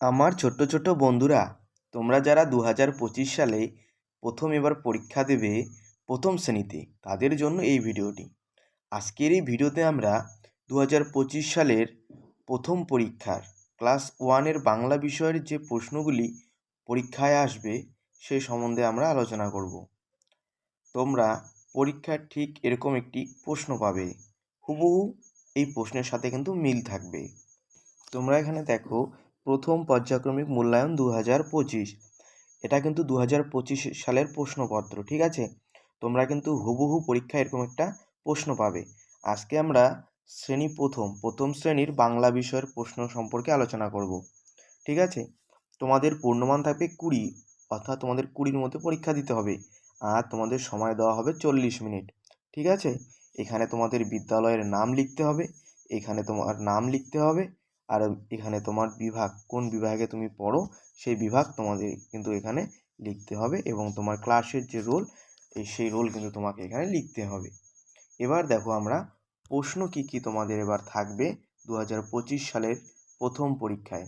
আমার ছোট্ট ছোট্ট বন্ধুরা, তোমরা যারা দু হাজার পঁচিশ সালে প্রথম এবার পরীক্ষা দেবে প্রথম শ্রেণীতে, তাদের জন্য এই ভিডিওটি। আজকের এই ভিডিওতে আমরা দু হাজার পঁচিশ সালের প্রথম পরীক্ষার, ক্লাস ওয়ানের বাংলা বিষয়ের যে প্রশ্নগুলি পরীক্ষায় আসবে, সে সম্বন্ধে আমরা আলোচনা করব। তোমরা পরীক্ষার ঠিক এরকম একটি প্রশ্ন পাবে। হুবহু এই প্রশ্নের সাথে কিন্তু মিল থাকবে। তোমরা এখানে দেখো প্রথম পর্যায়ক্রমিক মূল্যায়ন দু হাজার পঁচিশ। এটা কিন্তু দু হাজার পঁচিশ সালের প্রশ্নপত্র, ঠিক আছে? তোমরা কিন্তু হুবহু পরীক্ষায় এরকম একটা প্রশ্ন পাবে। আজকে আমরা শ্রেণি প্রথম প্রথম শ্রেণির বাংলা বিষয়ের প্রশ্ন সম্পর্কে আলোচনা করব, ঠিক আছে? তোমাদের পূর্ণমান থাকবে কুড়ি, অর্থাৎ তোমাদের কুড়ির মধ্যে পরীক্ষা দিতে হবে, আর তোমাদের সময় দেওয়া হবে চল্লিশ মিনিট, ঠিক আছে? এখানে তোমাদের বিদ্যালয়ের নাম লিখতে হবে, এখানে তোমার নাম লিখতে হবে আর এখানে তোমার বিভাগ, কোন বিভাগে তুমি পড়ো, সেই বিভাগ তোমাদের কিন্তু এখানে লিখতে হবে এবং তোমার ক্লাসের যে রোল এই সেই রোল কিন্তু তোমাকে এখানে লিখতে হবে। এবার দেখো আমরা প্রশ্ন কি কি তোমাদের এবার থাকবে দু হাজার পঁচিশ সালের প্রথম পরীক্ষায়।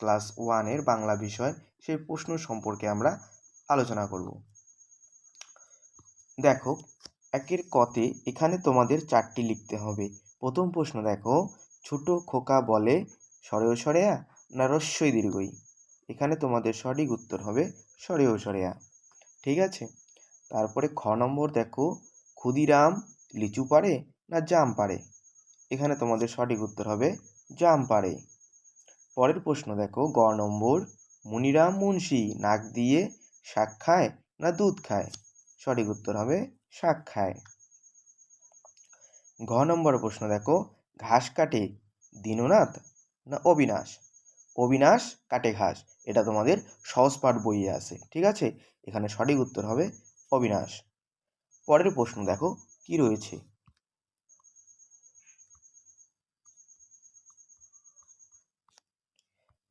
ক্লাস ওয়ানের বাংলা বিষয়, সেই প্রশ্ন সম্পর্কে আমরা আলোচনা করব। দেখো, একের কতে এখানে তোমাদের চারটি লিখতে হবে। প্রথম প্রশ্ন দেখো ছোট খোকা বলে, সরেও সরেয়া না রস্যই দীর্ঘই? এখানে তোমাদের সঠিক উত্তর হবে, সরেও সরেয়া। ঠিক আছে? তারপরে খ নম্বর দেখো, ক্ষুদিরাম লিচু পারে না জাম পারে এখানে তোমাদের সঠিক উত্তর হবে, জাম পারে পরের প্রশ্ন দেখো, গ নম্বর, মুনিরাম মুন্সি নাক দিয়ে শাক খায় না দুধ খায়? সঠিক উত্তর হবে, শাক খায়। ঘ নম্বর প্রশ্ন দেখো ঘাস কাটে দীননাথ না অবিনাশ? অবিনাশ কাটে ঘাস। এটা তোমাদের সহজ পাঠ বইয়ে আছে, ঠিক আছে? এখানে সঠিক উত্তর হবে অবিনাশ। পরের প্রশ্ন দেখো, কি রয়েছে?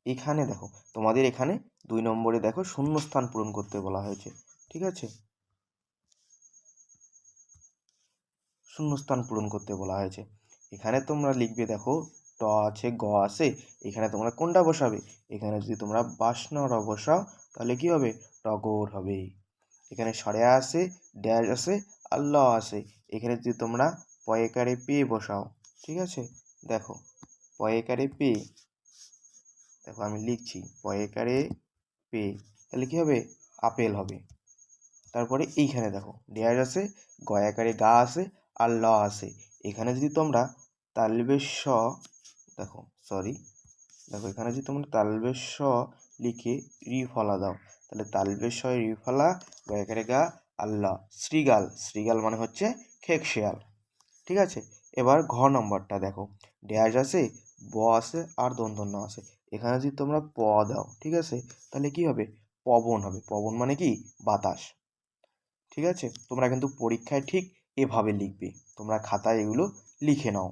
এখানে দেখো, তোমাদের এখানে দুই নম্বরে দেখো শূন্যস্থান পূরণ করতে বলা হয়েছে, ঠিক আছে? শূন্যস্থান পূরণ করতে বলা হয়েছে। এখানে তোমরা লিখবে দেখো, ট আছে, গ আছে, এখানে তোমরা কোনটা বসাবে? এখানে যদি তোমরা বাসনর বসাও, তাহলে কি হবে? টগর হবে। এখানে সরে আছে, ড্যাশ আছে আর ল আছে। এখানে যদি তোমরা পয়েকারে পে বসাও, ঠিক আছে? দেখো পয়েকারে পে, দেখো আমি লিখছি পয়েকারে পে, তাহলে কি হবে? আপেল হবে। তারপরে এইখানে দেখো, ড্যাশ আছে গয়াকারে গা আছে আর ল আছে। এখানে যদি তোমরা তালবেশ স দেখো সরি দেখো, এখানে যদি তোমরা তালবেশ স লিখে রি ফলা দাও, তাহলে তালবেশ স রি ফলা গয়াকারে গা? আল্লাহ, শ্রীগাল শ্রীগাল মানে হচ্ছে খেক শেয়াল ঠিক আছে? এবার ঘ নম্বরটা দেখো, ড্যাশ আছে, ব আছে, আর দন্তন্য আছে, এখানে যদি তোমরা প দাও, ঠিক আছে? তাহলে কি হবে? পবন হবে, পবন মানে কি? বাতাস, ঠিক আছে? তোমরা কিন্তু পরীক্ষায় ঠিক এভাবে লিখবে। তোমরা খাতায় এগুলো লিখে নাও।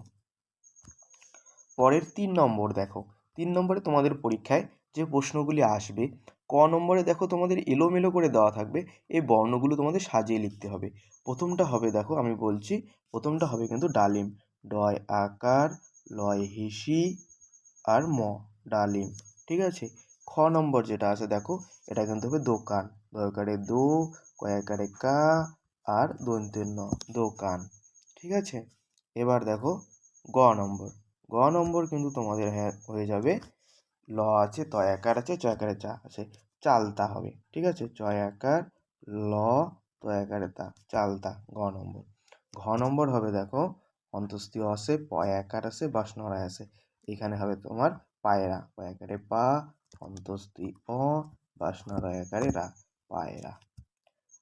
পরের তিন নম্বর দেখো। তিন নম্বরে তোমাদের পরীক্ষায় যে প্রশ্নগুলি আসবে, ক নম্বরে দেখো তোমাদের এলোমেলো করে দেওয়া থাকবে, এই বর্ণগুলো তোমাদের সাজিয়ে লিখতে হবে। প্রথমটা হবে দেখো, আমি বলছি, প্রথমটা হবে কিন্তু ডালিম। ডয় আকার, লয় হিসি আর ম, ডালিম। ঠিক আছে? খ নম্বর যেটা আছে দেখো, এটা কিন্তু হবে দোকান। দরকারে দো কয়াকারে কা আর দন্তের ন দোকান, ঠিক আছে? এবার দেখো গ নম্বর। গ নম্বর কিন্তু তোমাদের হয়ে যাবে। ল আছে, ত একার আছে চয় একারে চা আছে, চালতা হবে, ঠিক আছে? চয় আকার ল তয় আকারে তা, চালতা, গ নম্বর। ঘ নম্বর হবে দেখো অন্তস্তীয় আছে প একার আছে বাসনরায় আছে এখানে হবে তোমার পায়রা, প একারে পা অন্তস্তি অ, বাসনরায় আকারে রা, পায়রা,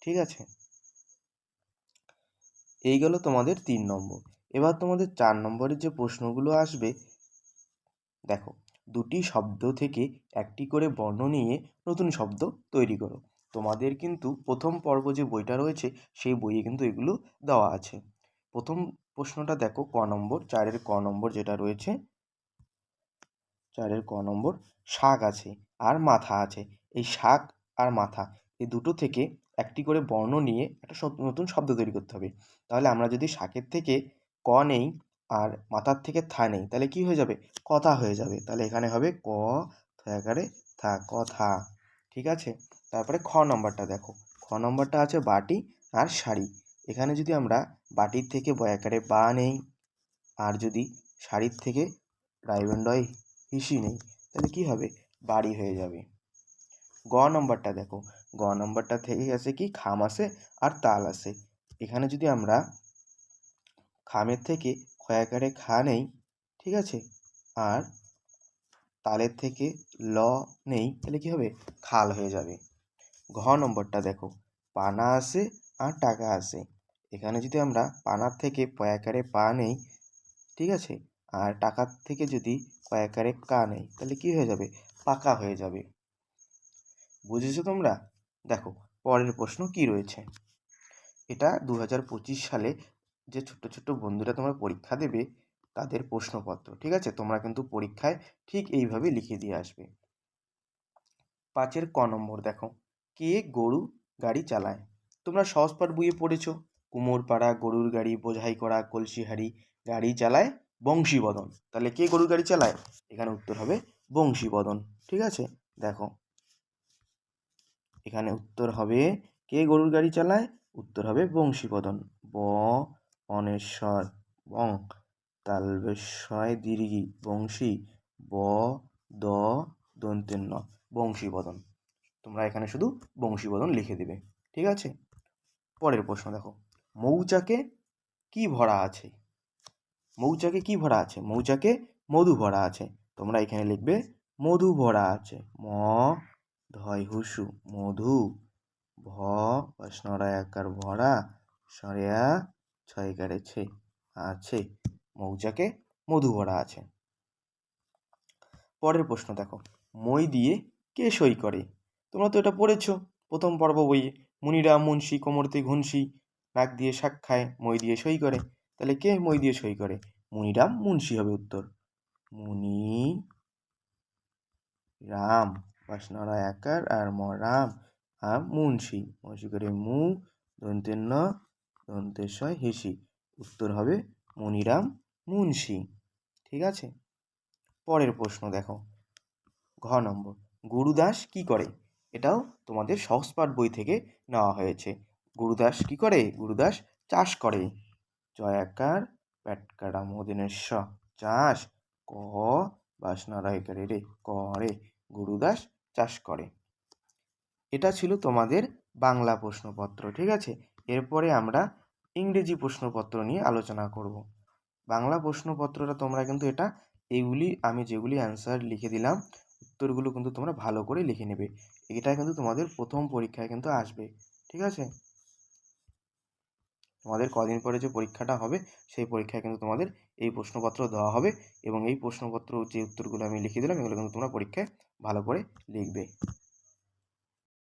ঠিক আছে? এই গেল তোমাদের তিন নম্বর। এবার তোমাদের চার নম্বরের যে প্রশ্নগুলো আসবে, দেখো, দুটি শব্দ থেকে একটি করে বর্ণ নিয়ে নতুন শব্দ তৈরি করো। তোমাদের কিন্তু প্রথম পর্ব যে বইটা রয়েছে, সেই বইয়ে কিন্তু এগুলো দেওয়া আছে। প্রথম প্রশ্নটা দেখো, ক নম্বর, চারের ক নম্বর যেটা রয়েছে, চারের ক নম্বর, শাক আছে আর মাথা আছে। এই শাক আর মাথা, এই দুটো থেকে একটি করে বর্ণ নিয়ে একটা নতুন শব্দ তৈরি করতে হবে। তাহলে আমরা যদি শাকের থেকে ক নেই আর মাথার থেকে থা নেই, তাহলে কী হয়ে যাবে? কথা হয়ে যাবে। তাহলে এখানে হবে ক থয়াকারে থা, কথা। ঠিক আছে? তারপরে খ নম্বরটা দেখো। খ নম্বরটা আছে বাটি আর শাড়ি। এখানে যদি আমরা বাটির থেকে বয়াকারে বা নেই আর যদি শাড়ির থেকে রাইবেন্ডয় হিসি নেই, তাহলে কী হবে? বাড়ি হয়ে যাবে। গ নম্বরটা দেখো। গ নম্বরটা থেকে আসে কি? খাম আসে আর তাল আসে। এখানে যদি আমরা খামের থেকে খয়াকারে খা নেই, ঠিক আছে? আর তালের থেকে ল নেই, তাহলে কী হবে? খাল হয়ে যাবে। ঘ নম্বরটা দেখো, পানা আসে আর টাকা আসে। এখানে যদি আমরা পানার থেকে পয়াকারে পা নেই, ঠিক আছে? আর টাকার থেকে যদি কয়াকারে কা নেই, তাহলে কী হয়ে যাবে? পাকা হয়ে যাবে। বুঝেছ তোমরা? দেখো, পরের প্রশ্ন কি রয়েছে? এটা দু হাজার পঁচিশ সালে যে ছোট্ট ছোট্ট বন্ধুরা তোমরা পরীক্ষা দেবে, তাদের প্রশ্নপত্র, ঠিক আছে? তোমরা কিন্তু পরীক্ষায় ঠিক এইভাবে লিখে দিয়ে আসবে। পাঁচের ক নম্বর দেখো, কে গরু গাড়ি চালায়? তোমরা সহজপাঠ বইয়ে পড়েছো, কুমোরপাড়া, গরুর গাড়ি, বোঝাই করা কলসিহারি গাড়ি চালায় বংশীবদন। তাহলে কে গরুর গাড়ি চালায়? এখানে উত্তর হবে বংশীবদন, ঠিক আছে? দেখো এখানে উত্তর হবে কে গরুর গাড়ি চালায়? উত্তর হবে বংশীবদন ব অনেশ্বর বং তালবেশয় দীর্ঘি বংশী, ব, দ দন্তের ন বংশীবদন তোমরা এখানে শুধু বংশীবদন লিখে দেবে, ঠিক আছে? পরের প্রশ্ন দেখো, মৌচাকে কি ভরা আছে? মৌচাকে কি ভরা আছে? মৌচাকে মধু ভরা আছে। তোমরা এখানে লিখবে, মধু ভরা আছে। ম ধয় হুসু মধু, ভ বৈষ্ণরায়াকার ভরা, সরেয়া ছয়কারে ছে আছে। মৌজাকে মধু ভরা আছে। পরের প্রশ্ন দেখো। মই দিয়ে কে সই করে? তোমরা তো এটা পড়েছ। প্রথম পর্ব বইয়ে, মুনিরা, মুন্সি, কোমরতে ঘুনসি নাক দিয়ে শাক খায়, মই দিয়ে সই করে। তাহলে কে মই দিয়ে সই করে? মুনিরাম মুন্সি হবে উত্তর। মুনি রাম। বাসনারা একার আর ম রাম আর মুন্সি মুন্সি করে মু দন্তের ন দন্তের সয় হিসি উত্তর হবে মনিরাম মুন্সি ঠিক আছে পরের প্রশ্ন দেখো ঘ নম্বর গুরুদাস কি করে এটাও তোমাদের সহজপাঠ বই থেকে নেওয়া হয়েছে গুরুদাস কি করে গুরুদাস চাষ করে জয়াকার প্যাটকারা মদিনের স চাষ ক বাসনা রায়কারে রে করে গুরুদাস চাষ করে। এটা ছিল তোমাদের বাংলা প্রশ্নপত্র, ঠিক আছে? এরপরে আমরা ইংরেজি প্রশ্নপত্র নিয়ে আলোচনা করব। বাংলা প্রশ্নপত্রটা তোমরা কিন্তু এটা এইগুলি আমি যেগুলি অ্যান্সার লিখে দিলাম, উত্তরগুলো কিন্তু তোমরা ভালো করে লিখে নেবে। এটা কিন্তু তোমাদের প্রথম পরীক্ষায় কিন্তু আসবে, ঠিক আছে? তোমাদের কদিন পরে যে পরীক্ষাটা হবে, সেই পরীক্ষায় কিন্তু তোমাদের এই প্রশ্নপত্র দেওয়া হবে এবং এই প্রশ্নপত্র যে উত্তরগুলো আমি লিখে দিলাম, এগুলো কিন্তু তোমরা পরীক্ষায় ভালো করে লিখবে।